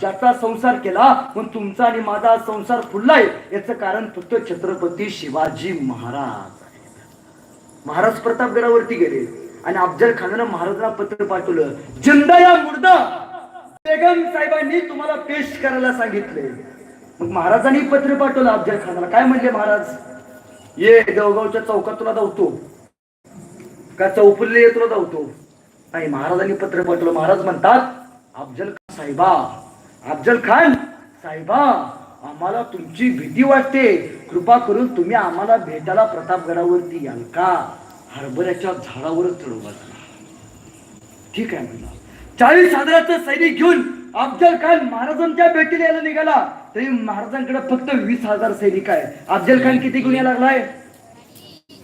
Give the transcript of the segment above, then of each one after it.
ज्याचा संसार केला पण तुमचा आणि माझा संसार फुललाय. याचं कारण फक्त छत्रपती शिवाजी महाराज महाराज प्रतापगडावरती गेले. आणि अफजल खानानं महाराजांना पत्र पाठवलं जिंदा या मुर्दा! बेगम साहेबांनी तुम्हाला पेश करायला सांगितले. मग महाराजांनी पत्र पाठवलं अफजल खानाला. काय म्हणले महाराज? ये देवगावच्या चौकात तुला धावतो का चौफुल्ले ये तुला धावतो नाही महाराजांनी पत्र पाठवलं. महाराज म्हणतात अफजल साहेबा अफजल खान साहेबा आम्हाला तुमची भीती वाटते. कृपा करून तुम्ही आम्हाला भेटायला प्रतापगडावरती याल का? हरभऱ्याच्या झाडावरच चढू ठीक आहे म्हणला. चाळीस हजाराचं सैनिक घेऊन अफजल खान महाराजांच्या भेटीला यायला निघाला. तरी महाराजांकडे फक्त वीस हजार सैनिक आहे. अफजल खान किती घेऊन यायला लागलाय?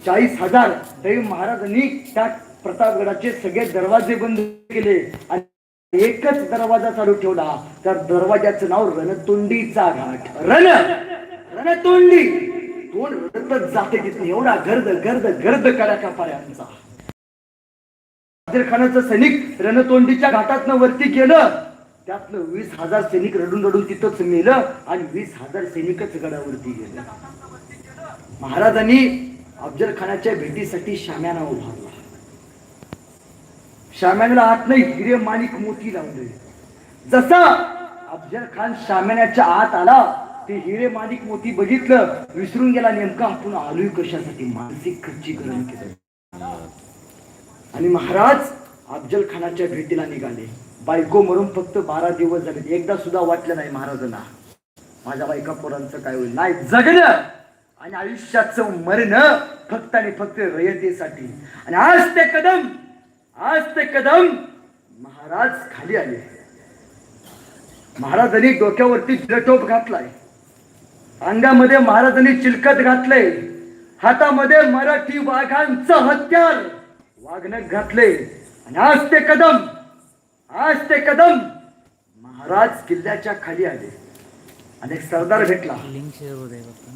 चाळीस हजार. तरी महाराजांनी त्या प्रतापगडाचे सगळे दरवाजे बंद केले आणि एकच दरवाजा चालू ठेवला तर दरवाजाचं नाव रणतोंडीचा घाट. रण! रणतोंडी! कोण रणत जाते तिथे एवढा गर्द गर्द गर्द करा पायांचा अफजल खानाचं सैनिक रणतोंडीच्या घाटातनं वरती गेलं. त्यातलं वीस हजार सैनिक रडून रडून तिथंच मेलं आणि वीस हजार सैनिकच गडावरती गेलं. महाराजांनी अफजल खानाच्या भेटीसाठी शाम्याना उभारला. शाम्याला आत नाही हिरे माणिक मोती लावले. जसा अफजल खान शाम्याच्या आत आला ते हिरे माणिक मोती बघितलं विसरून गेला नेमका आपण आलोय कशासाठी? मानसिक खच्चीकरण केलं. आणि महाराज अफजल खानाच्या भेटीला निघाले. बायको मरून फक्त बारा दिवस झाले. एकदा सुद्धा वाटलं नाही महाराजांना. माझ्या बायका पोरांचं काय होईल? नाही जगणं आणि आयुष्याचं मरणं फक्त आणि फक्त रयतेसाठी. आणि आज ते कदम आज ते कदम महाराज खाली आले. महाराजांनी डोक्यावरती टोप घातलाय. अंगामध्ये महाराजांनी चिलकत घातले हातामध्ये मराठी वाघांचं हत्यार वाघनक घातले आणि आज ते कदम आज ते कदम महाराज किल्ल्याच्या खाली आले. आणि एक सरदार भेटला.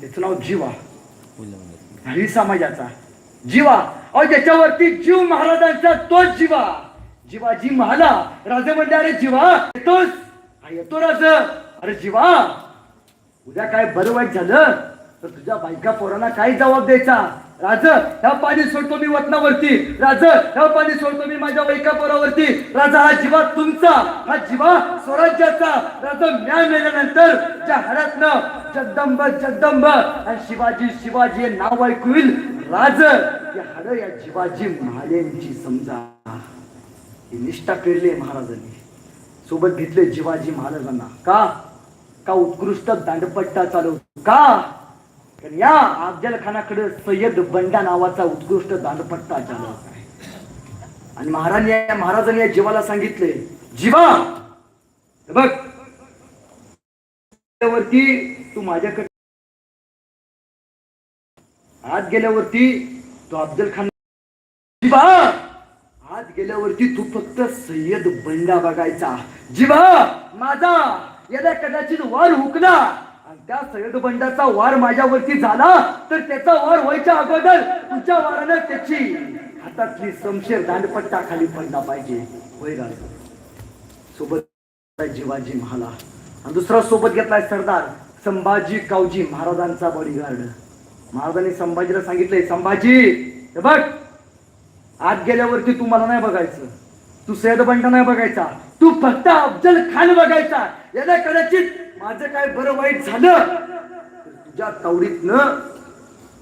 त्याचं नाव जीवा. हरी समाजाचा. जीवा. अहो ज्याच्यावरती जीव महाराजांचा तोच जीवा. जीवाजी महाला राजे म्हणले अरे जीवा येतोस. येतो राज. अरे जीवा उद्या काय बरं वाईट झालं? तर तुझ्या बायका पोरांना काय जबाब द्यायचा? राज ह्या पाणी सोडतो मी वतनावरती. राज ह्या पाणी सोडतो मी माझ्या बायका पोरावरती. राजा हा जीवा तुमचा. हा जीवा स्वराज्याचा. राज म्या मेल्यानंतर ज्या हऱ्यातनं जगदंब जगदंब. आणि शिवाजी शिवाजी नाव ऐकूल राज हे हाड या शिवाजी महालेंची समजा. ही निष्ठा पेरली महाराजांनी. सोबत घेतले जीवाजी महाराजांना. का? का उत्कृष्ट दांडपट्टा चालव? का? तर या अफजल खानाकडे सय्यद बंडा नावाचा उत्कृष्ट दांडपट्टा चालवत आहे. आणि महाराजांनी महाराजांनी या जीवाला सांगितले जीवा बघ. वरती तू माझ्याकडे आत गेल्यावरती तो अफजल खान जिबा! आत गेल्यावरती तू फक्त सय्यद बंडा बघायचा. जिबा! माझा! याला कदाचित वार हुकला. आणि त्या सय्यद बंडाचा वार माझ्यावरती झाला तर त्याचा वार व्हायच्या अगोदर तुझ्या वारानं त्याची हातातली समशेर दांडपट्टा खाली पडला पाहिजे. होय सोबत जिवाजी महाला. आणि दुसरा सोबत घेतलाय सरदार संभाजी कावजी महाराजांचा बॉडीगार्ड महाराजांनी संभाजीला सांगितलंय संभाजी हे बघ आत गेल्यावरती तू मला नाही बघायचं. तू सैदबंड नाही बघायचा. तू फक्त अफजल खान बघायचा. याला कदाचित माझं काय बरं वाईट झालं? तुझ्या तावडीत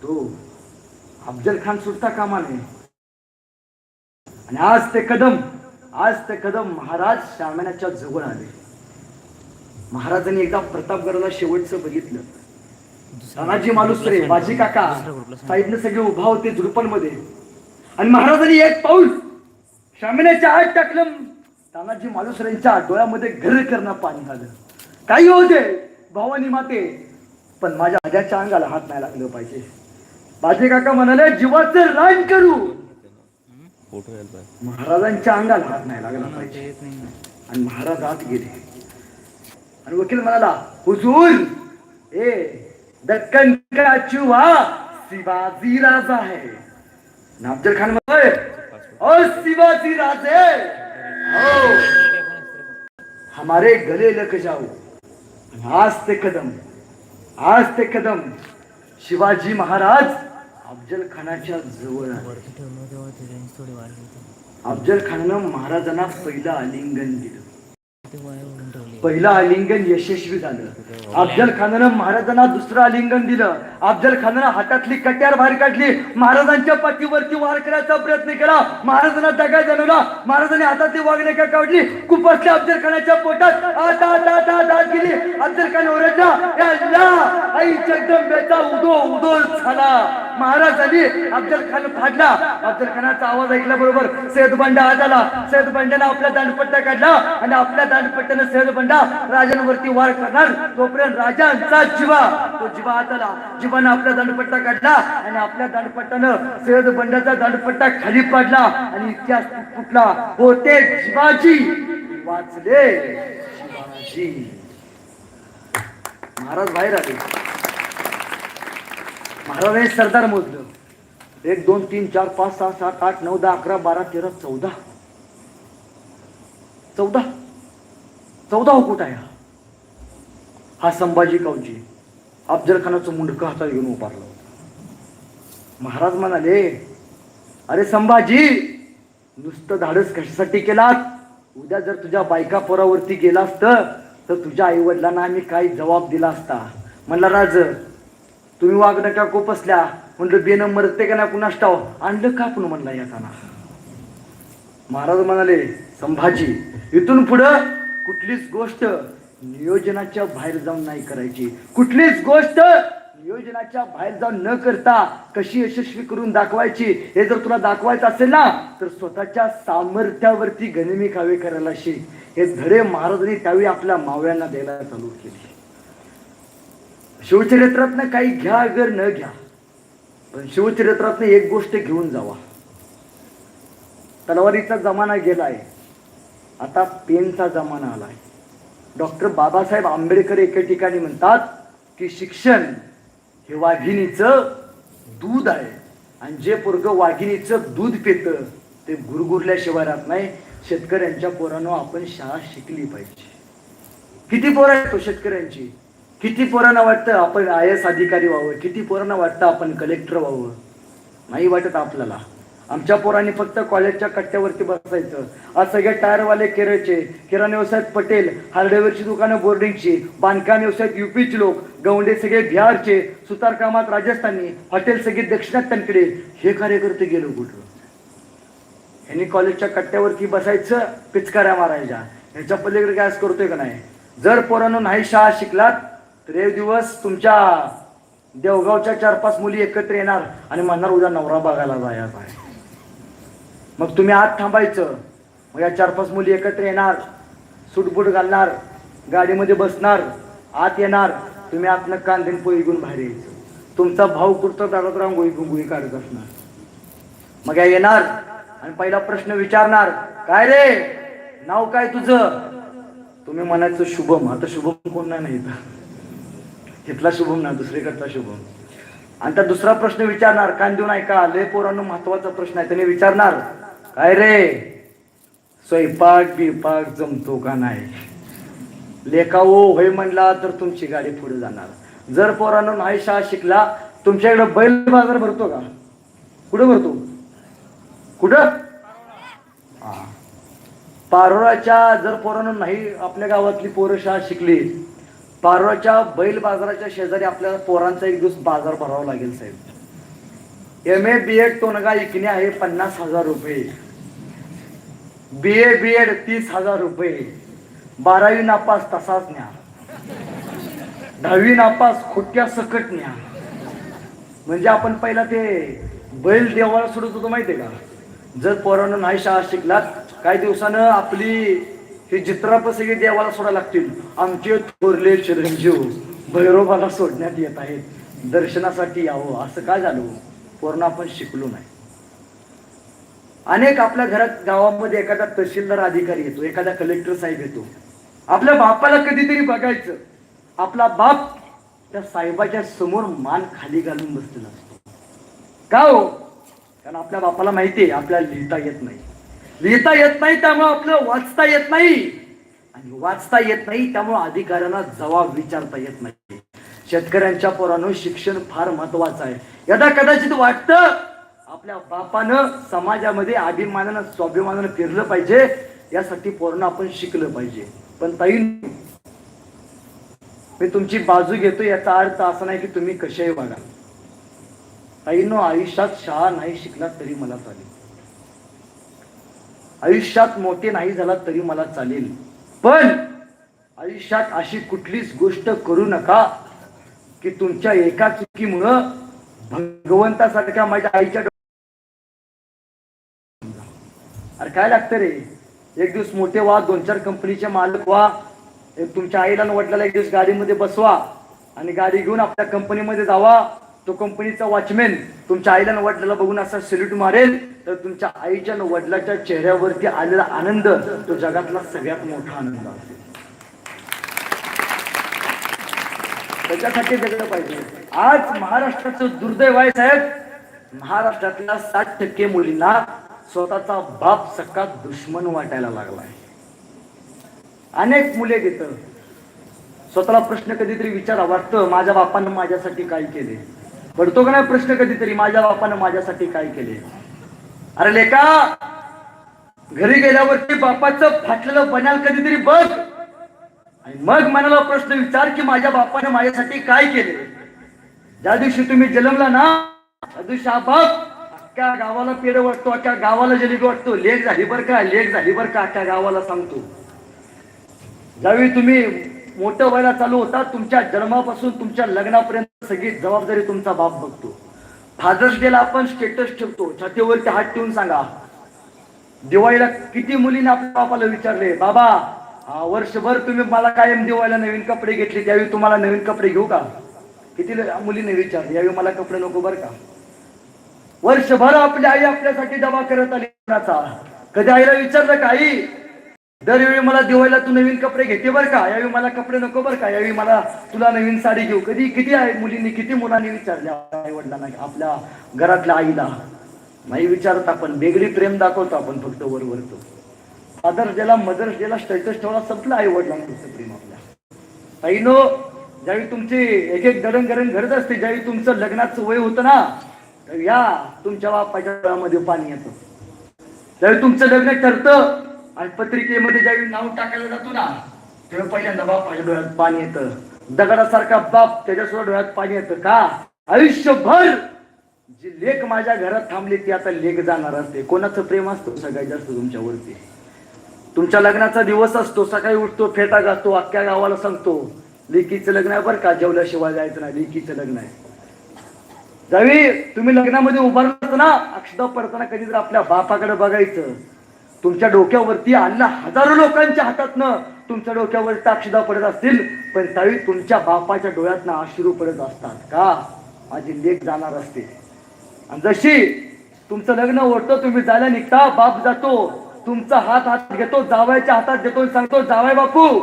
तो अफजल खान सुटता कामा नये आणि आज ते कदम आज ते कदम महाराज शामनाच्या जवळ आले. महाराजांनी एकदा प्रतापगडाला शेवटचं बघितलं. तानाजी मालुसरे बाजी काका साईडने सगळे उभा होते झुडपांमध्ये. आणि महाराजांनी एक पाऊल शामिनाच्या आत टाकलं. तानाजी मालुसरेंच्या डोळ्यामध्ये घर करणं पाणी झालं. काही होते भावानी माते पण माझ्या राजाच्या अंगाला हात नाही लागलं पाहिजे. बाजी काका म्हणाले जीवाचं रान करू. महाराजांच्या अंगाला हात नाही लागला पाहिजे. आणि महाराज आत गेले. आणि वकील म्हणाला हुजूर ए दक्कन का चूहा शिवाजी राजा है। आणि अफजल खान म्हणतोय और शिवाजी राजे! हो। हमारे गले लग जाओ। आज ते कदम आज ते कदम शिवाजी महाराज अफजल खानाच्या जवळ अफजल खानानं महाराजांना पहिलं आलिंगन दिलं। पहिलं आलिंगन यशस्वी झालं. अफजल खानानं महाराजांना दुसरं आलिंगन दिलं. अफजल खानानं हातातली कट्यार बाहेर काढली. महाराजांच्या पाठीवरती वार करायचा प्रयत्न केला. महाराजांना दगा जाणवला. महाराजांनी हातातली वागणे का काढली. कुपसल्या अफजल खानाच्या पोटात आत आत आत आत आत गेली. अफजल खान ओरडला "या अल्लाह, आई जगदंबेचा उदो उदो झाला. महाराजांनी अफजल खान फाडला. अफजल खानाचा आवाज ऐकल्याबरोबर सैद बंडा आज आला. सैद आपला दांडपट्टा काढला आणि आपल्या दांडपट्ट्यानं सैद बंडा राजांवरती वार करणार. तोपर्यंत राजांचा जीवा तो जीवा आत आला. जिवानं आपला दांडपट्टा काढला आणि आपल्या दांडपट्ट्यानं सैद बंड्याचा दांडपट्टा खाली पडला आणि इतिहास फुटला. होते शिवाजी वाचले शिवाजी महाराज बाहेर आले. महाराजांनी सरदार मोजलं. एक दोन तीन चार पाच सहा सात आठ नऊ दहा अकरा बारा तेरा चौदा. चौदा. चौदा हुकूट आहे हा. हा संभाजी कावजी अफजल खानाचं मुंडकं हातात घेऊन उभारलं होतं. महाराज म्हणाले अरे संभाजी नुसतं धाडस कशासाठी केलात उद्या जर तुझ्या बायका पोरावरती गेला असतं तर तुझ्या आई वडिलांना आम्ही काही जबाब दिला असता. म्हणला राज तुम्ही वाघ नका कोपसल्या म्हणलं बेनं मरते का ना कुणास ठाव आणलं का पण म्हणला येताना महाराज म्हणाले संभाजी इथून पुढं कुठलीच गोष्ट नियोजनाच्या बाहेर जाऊन नाही करायची. कुठलीच गोष्ट नियोजनाच्या बाहेर जाऊन न करता कशी यशस्वी करून दाखवायची हे जर तुला दाखवायचं असेल ना तर स्वतःच्या सामर्थ्यावरती गनिमी कावे करायला शिक हे धडे महाराजांनी त्यावेळी आपल्या मावळ्यांना द्यायला चालू केली. शिवचरित्रातनं काही घ्या अगर न घ्या पण शिवचरित्रातनं एक गोष्ट घेऊन जावा. तलवारीचा जमाना गेलाय आता पेनचा जमाना आलाय डॉक्टर बाबासाहेब आंबेडकर एके ठिकाणी म्हणतात की शिक्षण हे वाघिणीचं दूध आहे. आणि जे पोरग वाघिणीचं दूध पितं ते गुरगुरल्याशिवाय राहत नाही. शेतकऱ्यांच्या पोरानं आपण शाळा शिकली पाहिजे. किती पोरं आहेत तो शेतकऱ्यांची? किती पोरांना वाटतं आपण आय एस अधिकारी व्हावं? किती पोरांना वाटतं आपण कलेक्टर व्हावं? नाही वाटत आपल्याला. आमच्या पोरांनी फक्त कॉलेजच्या कट्ट्यावरती बसायचं. आज सगळे टायरवाले केरळचे. किराणा व्यवसायात पटेल हार्डवेअरची दुकानं बोर्डिंगची बांधकाम व्यवसायात युपीचे लोक गवंडे सगळे बिहारचे सुतारकामात राजस्थानी हॉटेल सगळे दक्षिणात्यांकडे. हे कार्यकर्ते गेलो कुठं? यांनी कॉलेजच्या कट्ट्यावरती बसायचं पिचकाऱ्या मारायच्या. ह्याच्या पलीकडे गॅस करतोय का नाही? जर पोरांनो नाही शाळा शिकलात तर एक दिवस तुमच्या देवगावच्या चार पाच मुली एकत्र येणार आणि म्हणणार उद्या नवरा बघायला जायचा आहे मग तुम्ही आत थांबायचं. मग या चार पाच मुली एकत्र येणार सुटबुट घालणार गाडीमध्ये बसणार आत येणार तुम्ही आतनं कांदेन पोळी घेऊन बाहेर यायचं. तुमचा भाऊ कुठं दारात रांगोळी गुंगुळी काढत असणार. मग या येणार आणि पहिला प्रश्न विचारणार काय रे? नाव काय तुझं? तुम्ही म्हणायचं शुभम. आता शुभम कोण नाही इथला शुभम ना दुसरीकडचा शुभम. आणि त्या दुसरा प्रश्न विचारणार कान देऊन ऐका लय पोरांनो महत्त्वाचा प्रश्न आहे त्याने विचारणार काय रे? स्वयंपाक बिपाक जमतो का नाही? लेखाओ हो, होय म्हणला तर तुमची गाडी पुढे जाणार. जर पोरांनो नाही शाळा शिकला तुमच्याकडे बैल बाजार भरतो का? कुठं भरतो? कुठं? हा. पारोळाच्या जर पोरांनो नाही आपल्या गावातली पोरं शाळा शिकली पारवाच्या बैल बाजाराच्या शेजारी आपल्याला पोरांचा एक दिवस बाजार भरावा लागेल साहेब. एम ए बी एड तोनगा इकणे आहे पन्नास हजार रुपये. बी ए बी एड तीस हजार रुपये. बारावी नापास तसाच न्या. दहावी नापास खोट्या सकट न्या. म्हणजे आपण पहिला ते बैल देवाला सोडत होतो आहे का? जर पोरानं नाही शाळा शिकलात काही दिवसानं आपली हे चित्राप सगळी देवाला सोडायला लागतील. आमचे थोरले चिरंजीव भैरोबाला सोडण्यात येत आहेत. दर्शनासाठी यावं असं काय झालं? पूर्ण आपण शिकलो नाही. अनेक आपल्या घरात गावामध्ये एखादा तहसीलदार अधिकारी येतो एखादा कलेक्टर साहेब येतो. आपल्या बापाला कधीतरी बघायचं. आपला बाप त्या साहेबाच्या समोर मान खाली घालून बसलेला असतो. का हो? कारण आपल्या बापाला माहिती आहे आपल्याला लिहिता येत नाही. लिहिता येत नाही त्यामुळे आपलं वाचता येत नाही. आणि वाचता येत नाही त्यामुळे अधिकाऱ्यांना जबाब विचारता येत नाही. शेतकऱ्यांच्या पोरानं शिक्षण फार महत्वाचं आहे. यदा कदाचित वाटतं आपल्या बापानं समाजामध्ये अभिमानानं स्वाभिमानानं फिरलं पाहिजे यासाठी पोरणं आपण शिकलं पाहिजे. पण ताई मी तुमची बाजू घेतो याचा अर्थ असा नाही की तुम्ही कशाही वागा. ताईनो आयुष्यात शाळा नाही शिकला तरी मला चालेल आयुष्यात मोठे नाही झाला तरी मला चालेल. पण आयुष्यात अशी कुठलीच गोष्ट करू नका की तुमच्या एका चुकीमुळं भगवंतासारख्या माझ्या आईच्या अरे काय लागतं रे? एक दिवस मोठे व्हा दोन चार कंपनीचे मालक व्हा एक तुमच्या आईला वडिलाला एक दिवस गाडीमध्ये बसवा आणि गाडी घेऊन आपल्या कंपनीमध्ये जावा. तो कंपनीचा वॉचमॅन तुमच्या आईला वडिलाला बघून असा सल्यूट मारेल. तर तुमच्या आईच्या आणि वडिलाच्या चेहऱ्यावरती आलेला आनंद तो जगातला सगळ्यात मोठा आनंद असेल त्याच्यासाठी जगलं पाहिजे. आज महाराष्ट्राचं दुर्दैव आहे साहेब महाराष्ट्रातल्या साठ टक्के मुलींना स्वतःचा बाप सक्का दुश्मन वाटायला लागलाय. अनेक मुले घेत स्वतःला प्रश्न कधीतरी विचारा वाटतं माझ्या बापानं माझ्यासाठी काय केले? पडतो का नाही प्रश्न कधीतरी माझ्या बापानं माझ्यासाठी काय केले? अरे लेका घरी गेल्यावरती बापाचं फाटलेलं बनाल कधीतरी बघ. आणि मग मनाला प्रश्न विचार की माझ्या बापाने माझ्यासाठी काय केले? ज्या दिवशी तुम्ही जन्मला ना त्या दिवशी हा बाप अख्ख्या गावाला पेड वाटतो अख्ख्या गावाला जलेबी वाटतो लेख झाली बर का? लेख झाली बर का? अख्ख्या गावाला सांगतो. ज्यावेळी तुम्ही मोठं व्हायला चालू होता तुमच्या जन्मापासून तुमच्या लग्नापर्यंत सगळी जबाबदारी तुमचा बाप बघतो. फादर्स डेला आपण स्टेटस ठेवतो. छातीवरती हात ठेवून सांगा. दिवाळीला किती मुलीने आपल्या बापाला विचारले बाबा हा वर्षभर तुम्ही मला कायम दिवाळीला नवीन कपडे घेतले त्यावेळी तुम्हाला नवीन कपडे घेऊ का? किती मुलीने विचारले यावेळी मला कपडे नको बरं का? वर्षभर आपली आई आपल्यासाठी दबा करत आली कधी आईला विचारलं का आई दरवेळी मला दिवाळीला तू नवीन कपडे घेते बरं का? यावेळी मला कपडे नको बरं का? यावेळी मला तुला नवीन साडी घेऊ. कधी किती आहे मुलींनी किती मुलांनी विचारले? आई वडिलांना आपल्या घरातल्या आईला. नाही विचारत आपण. वेगळी प्रेम दाखवतो आपण फक्त वर वरतो फादर्स डेला मदर्स डेला स्टेटस ठेवला संपलं आई वडिलांचं प्रेम आपल्या. ताईनो ज्यावेळी तुमची एक एक दडण गरण घडत असते ज्यावेळी तुमचं लग्नाचं वय होतं ना या तुमच्या बापाच्या डोळ्यामध्ये पाणी येतं. ज्यावेळी तुमचं लग्न ठरतं आणि पत्रिकेमध्ये ज्यावेळी नाव टाकायला जातो ना तेव्हा पहिल्यांदा बापाच्या डोळ्यात पाणी येतं. दगडासारखा बाप त्याच्यासोबत डोळ्यात पाणी येतं का? आयुष्यभर जी लेख माझ्या घरात थांबली ती आता लेख जाणार असते. कोणाचं प्रेम असतो? सगळ्यात जास्त तुमच्यावरती तुमच्या लग्नाचा दिवस असतो सकाळी उठतो फेटा घालतो अख्ख्या गावाला सांगतो लेकीचं लग्न आहे बरं का? जेवल्याशिवाय जायचं नाही लेकीचं लग्न आहे. जावी तुम्ही लग्नामध्ये उभारलात ना अक्षदा पडताना कधी जर आपल्या बापाकडे बघायचं. तुमच्या डोक्यावरती आलेल्या हजारो लोकांच्या हातातनं तुमच्या डोक्यावर साक्षीदा पडत असतील पण त्यावेळी तुमच्या बापाच्या डोळ्यातनं अश्रू पडत असतात का? माझी लेख जाणार असते. आणि जशी तुमचं लग्न ओढतं तुम्ही जायला निघता बाप जातो तुमचा हात हात घेतो जावायच्या हातात देतो सांगतो जावाय बापू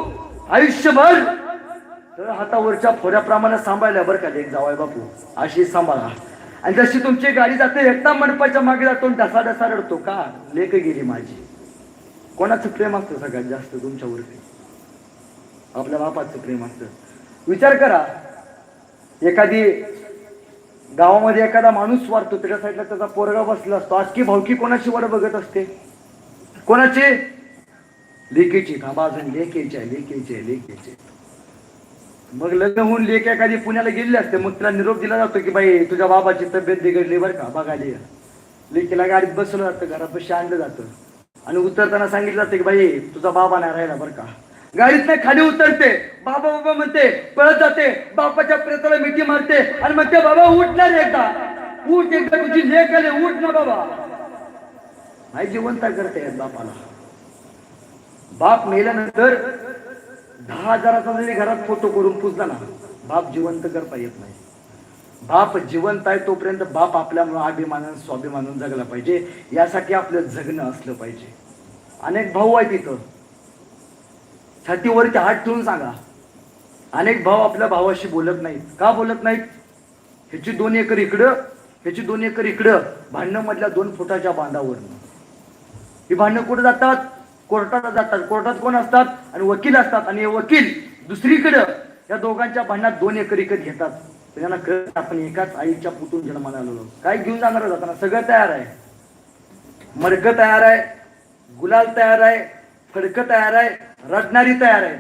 आयुष्यभर तर हातावरच्या फोऱ्याप्रमाणे सांभाळल्या बरं का एक जावाय बापू. अशी सांभाळा. आणि जशी तुमची गाडी जाते एकदा मंडपाच्या मागे जातो ढसा ढसा रडतो. का? लेख गेली माझी. कोणाचं प्रेम असतं सगळ्यात जास्त तुमच्यावरती? आपल्या बापाचं प्रेम असतं. विचार करा. एखादी गावामध्ये एखादा माणूस वारतो त्याच्या साईडला त्याचा पोरगा बसला असतो. आजकी भावकी कोणाची वाट बघत असते? कोणाची? लेकीची. का अजून. लेकेची आहे लेकेची आहे लेकेची मग लग्न होऊन लेक एखादी पुण्याला गेलेली असते मग तिला निरोप दिला जातो की बाई तुझ्या बाबाची तब्येत बिघडली बरं का? बघाली लेकीला गाडीत बसवलं जातं घरापाशी आणलं जातं. आणि उतरताना सांगितलं जातं की बाई तुझा बाबा नाही राहिला बरं का. गाडीत खाली उतरते. बाबा बाबा म्हणते पळत जाते. बापाच्या प्रेताला मिठी मारते. आणि म्हणते बाबा उठणार एकदा. उठ एकदा तुझी लेख आले उठ ना बाबा. नाही जिवंत करते बापाला. बाप मेल्यानंतर दहा हजाराचा जरी घरात फोटो करून पुजला ना बाप जिवंत करता येत नाही. बाप जिवंत आहे तोपर्यंत बाप आपल्यामुळं अभिमानानं स्वाभिमानानं जगला पाहिजे. यासाठी आपलं जगणं असलं पाहिजे. अनेक भाऊ आहेत तिथं छातीवरती हात ठेवून सांगा. अनेक भाऊ आपल्या भावाशी बोलत नाहीत. का बोलत नाहीत? ह्याची दोन एकर इकडं ह्याची दोन एकर इकडं भांडणं मधल्या दोन फुटाच्या बांधावरनं. ही भांडणं कुठं जातात? कोर्टात जातात. कोर्टात कोण असतात? आणि वकील असतात. आणि हे वकील दुसरीकडं या दोघांच्या भांडणात दोन एकर इकत घेतात. त्यांना कळत आपण एकाच आईच्या पुतून जन्माला आलो काय घेऊन जाणार जाताना सगळं तयार आहे. मडक तयार आहे गुलाल तयार आहे फडकं तयार आहे रडणारी तयार आहे.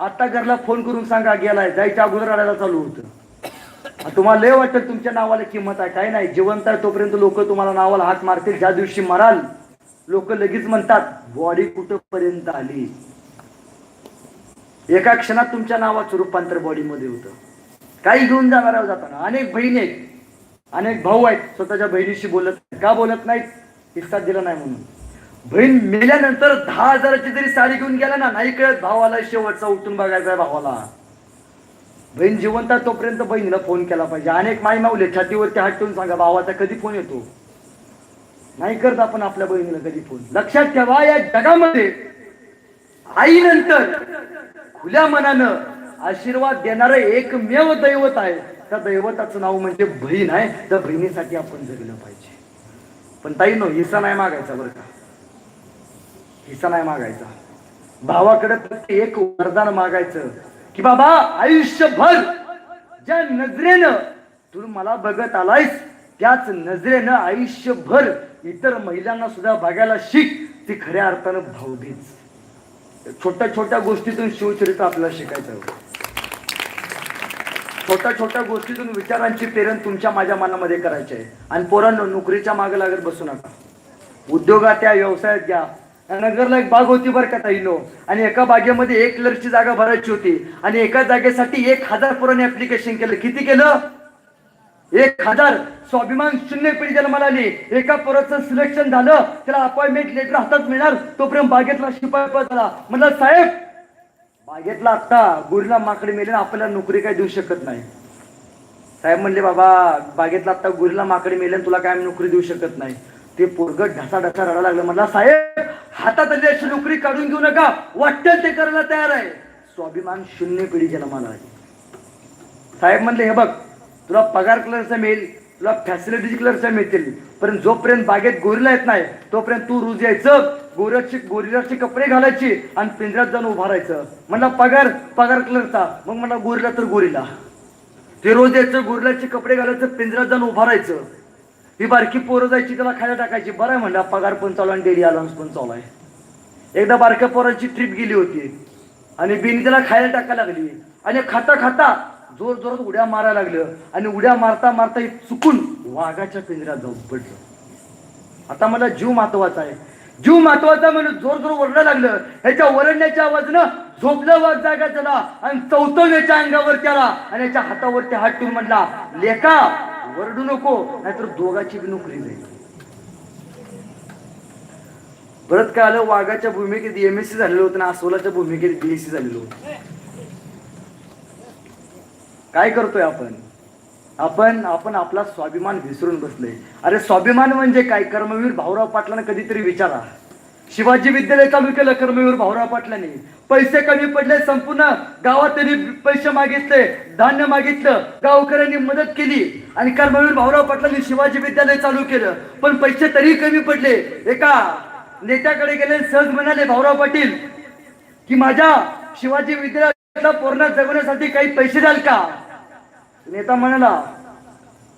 आता घरला फोन करून सांगा गेलाय. जायच्या अगोदर रडायला चालू होतं. तुम्हाला लय वाटतं तुमच्या नावाला किंमत आहे. काय नाही. जिवंत आहे तोपर्यंत लोक तुम्हाला नावाला हात मारतील. ज्या दिवशी मराल लोक लगेच म्हणतात बॉडी कुठपर्यंत आली? एका क्षणात तुमच्या नावाचं रूपांतर बॉडीमध्ये होतं. काही घेऊन जाणार आहोत जाताना. अनेक बहिणी आहेत. अनेक भाऊ आहेत. स्वतःच्या बहिणीशी बोलत नाहीत. का बोलत नाहीत? हिस्सा दिला नाही म्हणून. बहीण मेल्यानंतर दहा हजाराची जरी साडी घेऊन गेला ना नाही कळत भावाला शेवटचा उठून बघायचा आहे भावाला. बहीण जिवंत तोपर्यंत बहिणीला फोन केला पाहिजे. अनेक माई माऊले छातीवरती हात ठेवून सांगा भावाचा कधी फोन येतो? नाही करत आपण आपल्या बहिणीला कधी फोन लक्षात ठेवा या जगामध्ये आईनंतर खुल्या मनानं आशीर्वाद देणारं एकमेव दैवत आहे. त्या दैवताचं नाव म्हणजे बहीण आहे. त्या बहिणीसाठी आपण जगलं पाहिजे. पण ताई नो हिस्सा नाही मागायचा बरं का? हिस्सा नाही मागायचा. भावाकडे फक्त एक वरदान मागायचं की बाबा आयुष्यभर ज्या नजरेनं तू मला बघत आलायस त्याच नजरेनं आयुष्यभर इतर महिलांना सुद्धा बघायला शिक. ती खऱ्या अर्थानं भावभीच छोट्या छोट्या गोष्टीतून शिवचरित्र आपल्याला शिकायचं छोट्या छोट्या गोष्टीतून विचारांची प्रेरण तुमच्या माझ्या मनामध्ये करायची आहे. आणि पोरांनो नोकरीच्या मागे लागत बसू नका. उद्योगात या व्यवसायात घ्या नगरला एक बाग होती बरं का ताईनो? आणि एका बागेमध्ये एक लरची जागा भरायची होती. आणि एका जागेसाठी एक हजार पोरांनी ऍप्लिकेशन केलं. किती केलं? एक हजार. स्वाभिमान शून्य पिढी त्याला म्हणाली एका पोराचं सिलेक्शन झालं. त्याला अपॉइंटमेंट लेटर हातात मिळणार. तोपर्यंत बागेतला शिपाई झाला म्हणला साहेब बागेतला आत्ता गुरीला माकडे मेले आपल्याला नोकरी काय देऊ शकत नाही. साहेब म्हणले बाबा बागेतला आत्ता गुरीला माकडे मेले तुला काय नोकरी देऊ शकत नाही. ते पोरग ढसा ढसा रडा लागलं. म्हणला साहेब हातात आली अशी नोकरी काढून घेऊ नका. वाटतं ते करायला तयार आहे. स्वाभिमान शून्य पिढी जन्माला आहे साहेब म्हणले हे बघ तुला पगार कलरचा मिळेल तुला फॅसिलिटी कलरचा मिळतील पण जोपर्यंत बागेत गोरीला येत नाही तोपर्यंत तू रोज यायचं. गोऱ्याची गोरिलाचे कपडे घालायचे आणि पिंजऱ्यात जाऊन उभा राहायचं. म्हणला पगार पगार कलरचा. मग म्हणला गोरीला तर गोरीला. ते रोज यायचं गोरिलाचे कपडे घालायचं पिंजऱ्यात जाऊन उभा राहायचं. ही बारकी पोरं जायची त्याला खायला टाकायची. बरं आहे म्हणला पगार पण चालू आणि डेली अलाउन्स पण चालू आहे. एकदा बारक्या पोराची ट्रिप गेली होती. आणि बिनी त्याला खायला टाकायला लागली. आणि खाता खाता जोर जोरात उड्या मारायला लागलं. आणि उड्या मारता मारता चुकून वाघाच्या पिंजऱ्यात जाऊन पडलं. आता मला जीव महत्त्वाचा आहे. जीव महत्त्वाचा म्हणून जोर जोर ओरडायला लागलं. ह्याच्या ओरडण्याच्या आवाजनं झोपलं वर जागा त्याला आणि चौथव्याच्या अंगावर त्याला आणि याच्या हातावरती हात ठेवून म्हणला लेखा वरडू नको नाहीतर दोघाची नोकरी जाईल परत काय आलं वाघाच्या भूमिकेत एम एस सी झालेलं होतं ना अस्वलाच्या भूमिकेत बी एस सी झालेलं होतं. काय करतोय आपण? आपण आपण आपला स्वाभिमान विसरून बसलोय. अरे स्वाभिमान म्हणजे काय? कर्मवीर भाऊराव पाटलानं कधीतरी विचारा. शिवाजी विद्यालय चालू केलं कर्मवीर भाऊराव पाटलांनी. पैसे कमी पडले संपूर्ण गावात त्यांनी पैसे मागितले धान्य मागितलं गावकऱ्यांनी मदत केली. आणि कर्मवीर भाऊराव पाटलांनी शिवाजी विद्यालय चालू केलं. पण पैसे तरी कमी पडले. एका नेत्याकडे गेले सहज म्हणाले भाऊराव पाटील की माझ्या शिवाजी विद्यालयाला पूर्ण जगवण्यासाठी काही पैसे द्याल का? नेता म्हणाला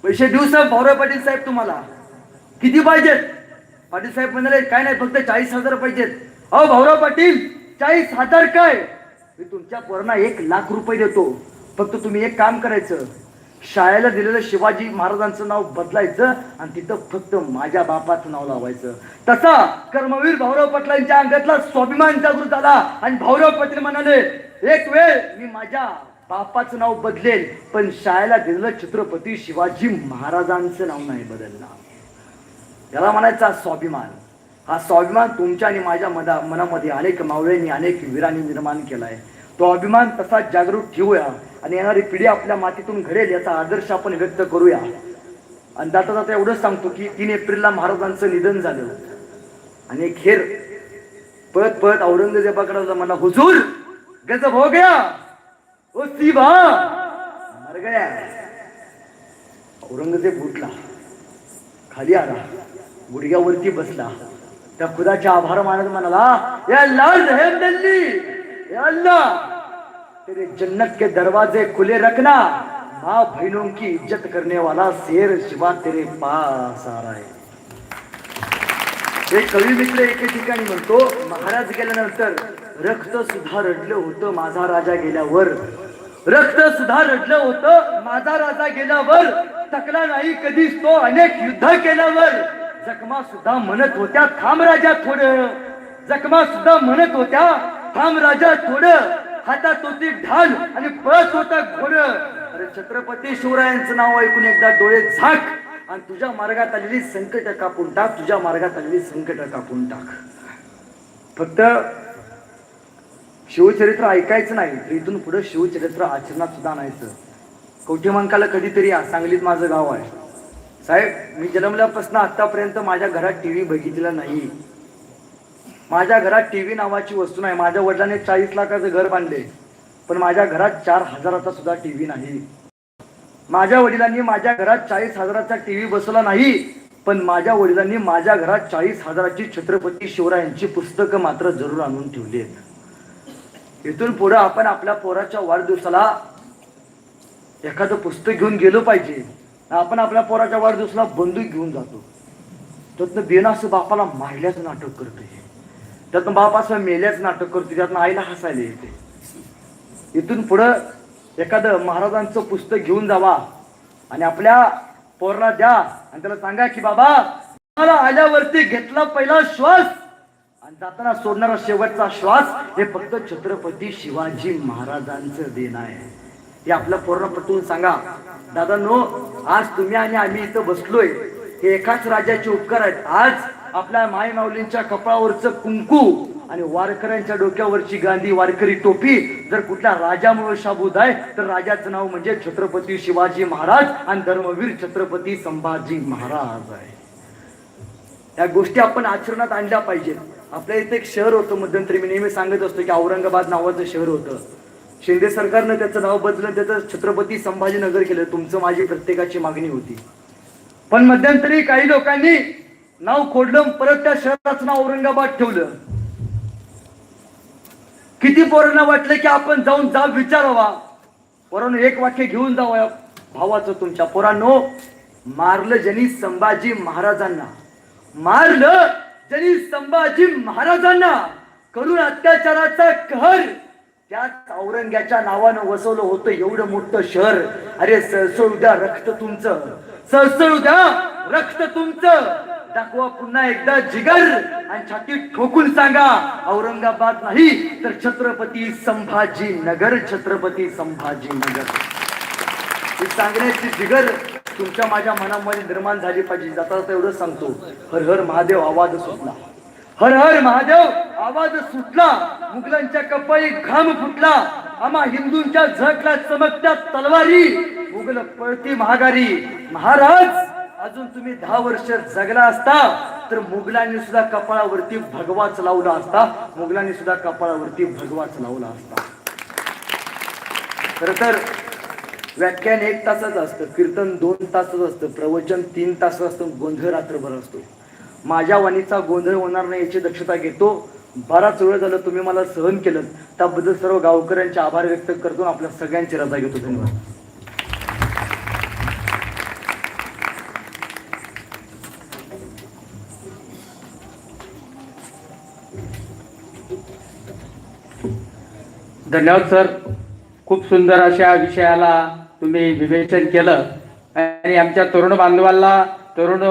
पैसे देऊ साहेब भाऊराव पाटील साहेब तुम्हाला. किती पाहिजेत? पाटील साहेब म्हणाले काय नाही फक्त चाळीस हजार पाहिजेत. अहो भाऊराव पाटील चाळीस हजार काय? मी तुमच्या पोरांना एक लाख रुपये देतो. फक्त तुम्ही एक काम करायचं. शाळेला दिलेलं शिवाजी महाराजांचं नाव बदलायचं आणि तिथं फक्त माझ्या बापाचं नाव लावायचं. तसा कर्मवीर भाऊराव पाटलांच्या अंगातला स्वाभिमान जागृत झाला आणि भाऊराव पाटील म्हणाले एक वेळ मी माझ्या बापाचं नाव बदलेल पण शाळेला दिलेलं छत्रपती शिवाजी महाराजांचं नाव नाही बदलणार. याला म्हणायचा स्वाभिमान. हा स्वाभिमान तुमच्या आणि माझ्या मना मनामध्ये अनेक मावळ्यांनी अनेक वीरांनी निर्माण केलाय. तो अभिमान तसा जागरूक ठेवूया आणि येणारी पिढी आपल्या मातीतून घडेल याचा आदर्श आपण व्यक्त करूया. आणि जाता जाता एवढंच सांगतो की तीन एप्रिलला महाराजांचं निधन झालं. आणि खेर पळत पळत औरंगजेबाकडे मला हुजूर गजब हो गया! ओ शिवा मर गया। औरंगजेब उठला. खाली आला. गुडघ्यावरती बसला. त्या खुदाचे आभार मानत म्हणाला या लाल रहम दिल्ली या अल्लाह! तेरे जन्नत के दरवाजे खुले रखना। माँ बहनों की इज्जत करने वाला शेर शिवा तेरे पास आ रहा है. एक कवी मित्र एके ठिकाणी म्हणतो महाराज गेल्यानंतर रक्त सुद्धा रडलं होतं माझा राजा गेल्यावर. रक्त सुद्धा रडलं होतं. माझा राजा गेल्यावर थकला नाही कधीच तो. अनेक युद्ध केल्यावर. जखमा सुद्धा म्हणत होत्या थांब राजा थोडं. जखमा सुद्धा म्हणत होत्या थांब राजा थोड. हातात होती ढाल आणि पळत होता घोड. अरे छत्रपती शिवरायांचं नाव ऐकून एकदा डोळे झाक आणि तुझ्या मार्गात आलेली संकट कापून टाक. तुझ्या मार्गात आलेली संकट कापून टाक. फक्त शिवचरित्र ऐकायचं नाही तर इथून पुढे शिवचरित्र आचरणात सुद्धा आणायचं. कवठेमंकाला कधीतरी या सांगलीत माझं गाव आहे. साहेब मी जन्मल्यापासून आतापर्यंत माझ्या घरात टी व्ही बघितलेला नाही. माझ्या घरात टी व्ही नावाची वस्तू नाही. माझ्या वडिलांनी चाळीस लाखाचं घर बांधले पण माझ्या घरात चार हजाराचा सुद्धा टी व्ही नाही. माझ्या वडिलांनी माझ्या घरात चाळीस हजाराचा टी व्ही बसवला नाही पण माझ्या वडिलांनी माझ्या घरात चाळीस हजाराची छत्रपती शिवरायांची पुस्तकं मात्र जरूर आणून ठेवली आहेत. इथून पुढं आपण आपल्या पोराच्या वाढदिवसाला एखादं पुस्तक घेऊन गेलो पाहिजे. आपण आपल्या पोराच्या वाढदिवसाला बंदूक घेऊन जातो. त्यातनं बेनास बापाला मारल्याचं नाटक करतोय त्यातनं बाप मेल्याचं नाटक करतो. त्यातनं आईला हसायला येते. इथून पुढं एखादं महाराजांचं पुस्तक घेऊन जावा. आणि आपल्या पोरला द्या. आणि त्याला सांगा की बाबा मला आल्यावरती घेतला पहिला श्वास. आणि जाताना सोडणारा शेवटचा श्वास हे फक्त छत्रपती शिवाजी महाराजांचं देण आहे. हे आपलं पूर्ण पटवून सांगा. दादा नो आज तुम्ही आणि आम्ही इथं बसलोय. हे एकाच राजाचे उपकार आहेत. आज आपल्या माय माऊलींच्या कपाळावरचं कुंकू आणि वारकऱ्यांच्या डोक्यावरची गांधी वारकरी टोपी जर कुठल्या राजामुळे शाबूत आहे तर राजाचं नाव म्हणजे छत्रपती शिवाजी महाराज आणि धर्मवीर छत्रपती संभाजी महाराज आहे. या गोष्टी आपण आचरणात आणल्या पाहिजेत. आपल्या इथे एक शहर होतं मध्यंतरी. मी नेहमी सांगत असतो की औरंगाबाद नावाचं शहर होतं. शिंदे सरकारनं त्याचं नाव बदलून त्याचं छत्रपती संभाजीनगर केलं. तुमचं माझी प्रत्येकाची मागणी होती. पण मध्यंतरी काही लोकांनी नाव खोडलं परत त्या शहराचं नाव औरंगाबाद ठेवलं. किती पोरांना वाटलं की आपण जाऊन जाब विचारावा. पोरांनो एक वाक्य घेऊन जावं भावाचं तुमच्या. पोरांनो मारलं ज्यांनी संभाजी महाराजांना. मारलं ज्यांनी संभाजी महाराजांना करून अत्याचाराचा कहर. त्याच औरंग्याच्या नावानं वसवलं होतं एवढं मोठं शहर. अरे सळसळ द्या रक्त तुमचं. सळसळ द्या रक्त तुमचं. दाखवा पुन्हा एकदा जिगर आणि छाती ठोकून सांगा औरंगाबाद नाही तर छत्रपती संभाजी नगर छत्रपती संभाजी नगर सांगण्याची जिगर तुमच्या माझ्या मनामध्ये निर्माण झाली पाहिजे. जाता जाता एवढं सांगतो. हर हर महादेव आवाज सुटला. हर हर महादेव आवाज सुटला. मुघलांच्या कपाळी घाम फुटला. आम्हा हिंदूंच्या झकला चमकत्या तलवारी. मुघल पळती महागारी. महाराज अजून तुम्ही दहा वर्ष जगला असता तर मुघलांनी सुद्धा कपाळावरती भगवाच लावला असता. मुघलांनी सुद्धा कपाळावरती भगवाच लावला असता. खर तर व्याख्यान एक तासाचं असतं कीर्तन दोन तासाचं असतं प्रवचन तीन तास असतं गोंधळ रात्रभर असतो. माझ्या वाणीचा गोंधळ होणार नाही याची दक्षता घेतो. बराच वेळ झालं तुम्ही मला सहन केलं त्याबद्दल सर्व गावकऱ्यांचे आभार व्यक्त करतो आपल्या सगळ्यांची रजा घेतो. धन्यवाद. धन्यवाद सर. खूप सुंदर अशा विषयाला तुम्ही विवेचन केलं. आणि आमच्या तरुण बांधवांना तरुण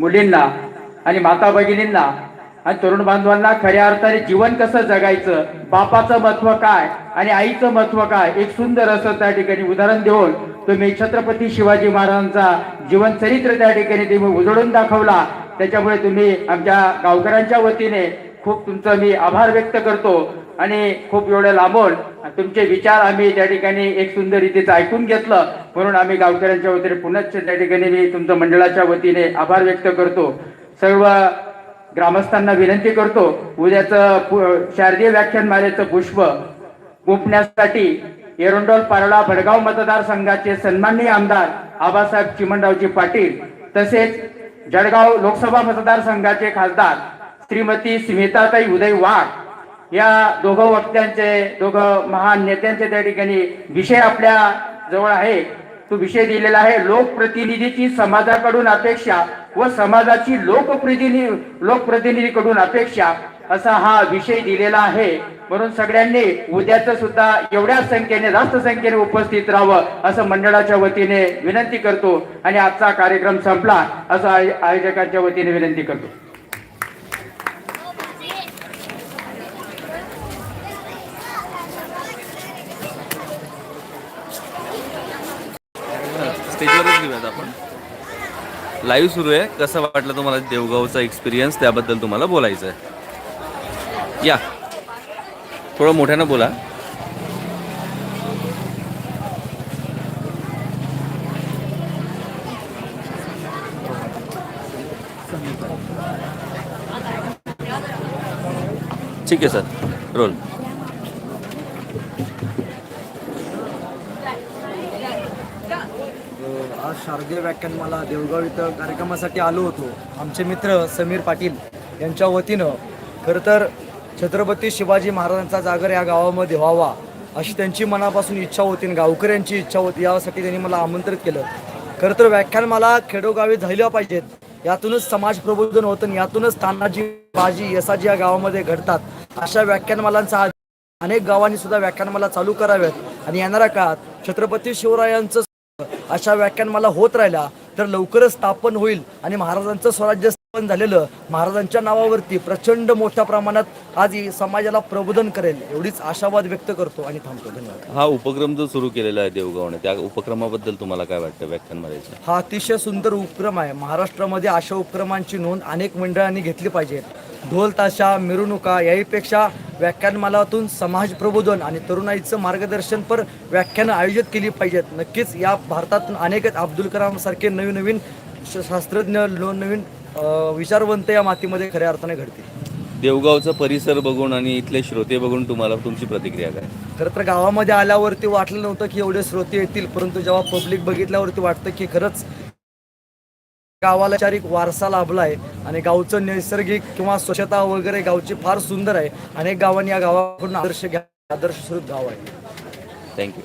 मुलींना आणि माता भगिनींना आणि तरुण बांधवांना खऱ्या अर्थाने जीवन कसं जगायचं बापाचं महत्त्व काय आणि आईचं महत्त्व काय एक सुंदर असं त्या ठिकाणी उदाहरण देऊन तुम्ही छत्रपती शिवाजी महाराजांचा जीवन चरित्र त्या ठिकाणी तुम्ही उजळून दाखवला. त्याच्यामुळे तुम्ही आमच्या गावकऱ्यांच्या वतीने खूप तुमचं मी आभार व्यक्त करतो. आणि खूप एवढं लांबून तुमचे विचार आम्ही त्या ठिकाणी एक सुंदर रीतीचं ऐकून घेतलं. म्हणून आम्ही गावकऱ्यांच्या वतीने पुनश्च त्या ठिकाणी मी तुमचं मंडळाच्या वतीने आभार व्यक्त करतो. सर्व ग्रामस्थांना विनंती करतो उद्याचं पु- शारदीय व्याख्यानमालेचं पुष्प गुंपण्यासाठी एरोंडोल पारडा भडगाव मतदारसंघाचे सन्माननीय आमदार आबासाहेब चिमणरावजी पाटील तसेच जळगाव लोकसभा मतदारसंघाचे खासदार श्रीमती स्मिताताई उदय वाघ या दोघं वक्त्यांचे दोघं महान नेत्यांचे त्या ठिकाणी विषय आपल्या जवळ आहे. तो विषय दिलेला आहे लोकप्रतिनिधीची समाजाकडून अपेक्षा व समाजाची लोकप्रतिनिधी लोकप्रतिनिधीकडून अपेक्षा असा हा विषय दिलेला आहे. म्हणून सगळ्यांनी उद्याच सुद्धा एवढ्या संख्येने जास्त संख्येने उपस्थित राहावं असं मंडळाच्या वतीने विनंती करतो आणि आजचा कार्यक्रम संपला असं आय- आयोजकांच्या वतीने विनंती करतो. स्टेजवरच घेऊयात आपण. लाईव्ह सुरू आहे. कसं वाटलं तुम्हाला देवगावचा एक्सपिरियन्स त्याबद्दल तुम्हाला बोलायचं आहे या. थोडं मोठ्यानं बोला. ठीक आहे सर. रोल आज शारदीय व्याख्यानमाला देवगाव इथं कार्यक्रमासाठी आलो होतो. आमचे मित्र समीर पाटील यांच्या वतीनं. खरं तर छत्रपती शिवाजी महाराजांचा जागर या गावामध्ये व्हावा अशी त्यांची मनापासून इच्छा होती आणि गावकऱ्यांची इच्छा होती यासाठी त्यांनी मला आमंत्रित केलं. खरं तर व्याख्यानमाला खेडोगावी झाल्या पाहिजेत यातूनच समाज प्रबोधन होतं आणि यातूनच तानाजी बाजी यसाजी या गावामध्ये घडतात. अशा व्याख्यानमालांचा अनेक गावांनी सुद्धा व्याख्यानमाला चालू कराव्यात. आणि येणाऱ्या काळात छत्रपती शिवरायांचं अशा व्याख्यानमाला होत राहिला तर लवकरच स्थापन होईल आणि महाराजांचं स्वराज्य स्थापन झालेलं महाराजांच्या नावावरती प्रचंड मोठ्या प्रमाणात आज समाजाला प्रबोधन करेल एवढीच आशावाद व्यक्त करतो आणि थांबतो. धन्यवाद. हा उपक्रम जो सुरू केलेला आहे देवगावने त्या उपक्रमाबद्दल तुम्हाला काय वाटतं व्याख्यानमालेचं हा अतिशय सुंदर उपक्रम आहे. महाराष्ट्रामध्ये अशा उपक्रमांची नोंद अनेक मंडळांनी घेतली पाहिजे. ढोल ताशा मिरवणुका याहीपेक्षा व्याख्यानमालातून समाज प्रबोधन आणि तरुणाईचं मार्गदर्शनपर व्याख्यानं आयोजित केली पाहिजेत नक्कीच या भारतातून अनेक. अब्दुल कलाम सारखे नवीन नवीन शास्त्रज्ञ नवीन विचारवंत या मातीमध्ये खऱ्या अर्थाने घडतील देवगावचा परिसर बघून आणि इथले श्रोते बघून तुम्हाला तुमची प्रतिक्रिया काय खरं तर गावामध्ये आल्यावरती वाटलं नव्हतं की एवढे श्रोते येतील परंतु जेव्हा पब्लिक बघितल्यावरती वाटतं की खरंच गावाला चारिक वारसा लाभलाय आणि गावचं नैसर्गिक किंवा स्वच्छता वगैरे गावची फार सुंदर आहे. अनेक गावांनी या गावाकडून आदर्श घ्या आदर्श गाव आहे. थँक्यू